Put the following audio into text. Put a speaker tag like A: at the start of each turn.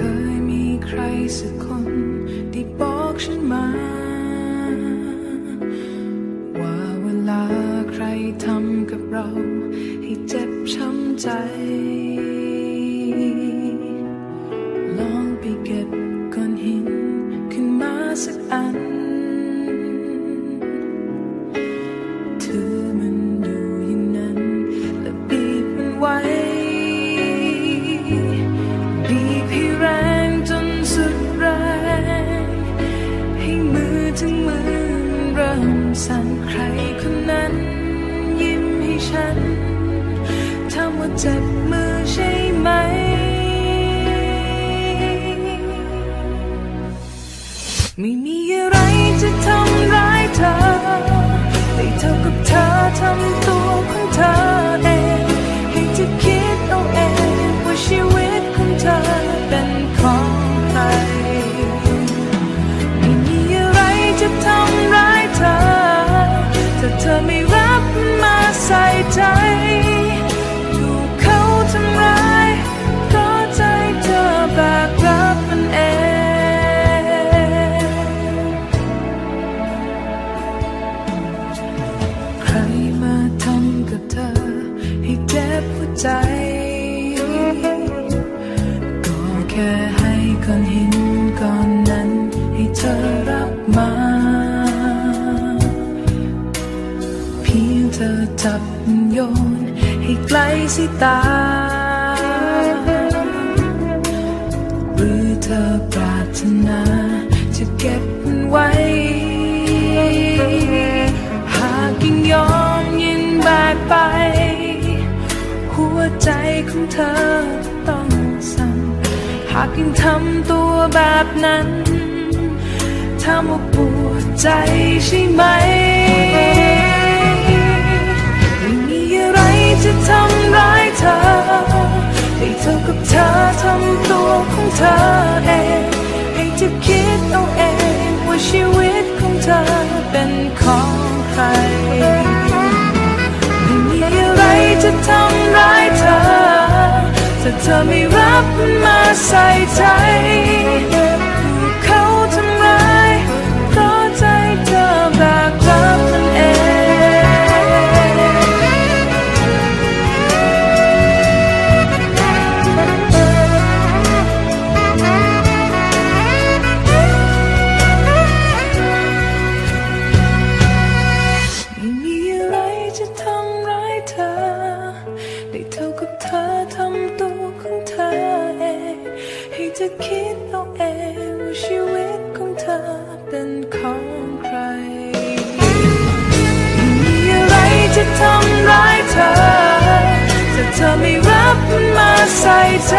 A: เคยมีใครสักคนที่บอกฉันมา ว่าเวลาใครทำกับเราให้เจ็บช้ำใจ อถึงมือเริ่มสั่นใครคนนั้น ยิ้มให้ฉันถามว่าเจ็บมือใช่ไหม ไม่มีอะไร ไม่รับมาใส่ใจถูกเขาทำร้ายก็ใจเธอแบกรับมันเอง ใครมาทำกับเธอ ให้เจ็บหัวใจ ก็แค่ให้ก้อนหินก้อนนั้นให้เธอรับมา จับโยนให้ไกลสิตา หรือเธอปรารถนาจะเก็บมันไว้ หากยิ่งยอมยิ่งแบกไป หัวใจของเธอต้องสั่นหากยิ่งทำตัวแบบนั้นถามว่าปวดใจใช่ไหม ของเธอเองให้เธอคิดเอาเองว่าชีวิตของเธอเป็นของใครไม่มีอะไรจะทำร้ายเธอถ้าเธอไม่รับมาใส่ใจ จะคิดเอาเองว่าชีวิตของเธอเป็นของใครไม่มีอะไรจะทำร้ายเธอถ้าเธอไม่รับมันมาใส่ใจ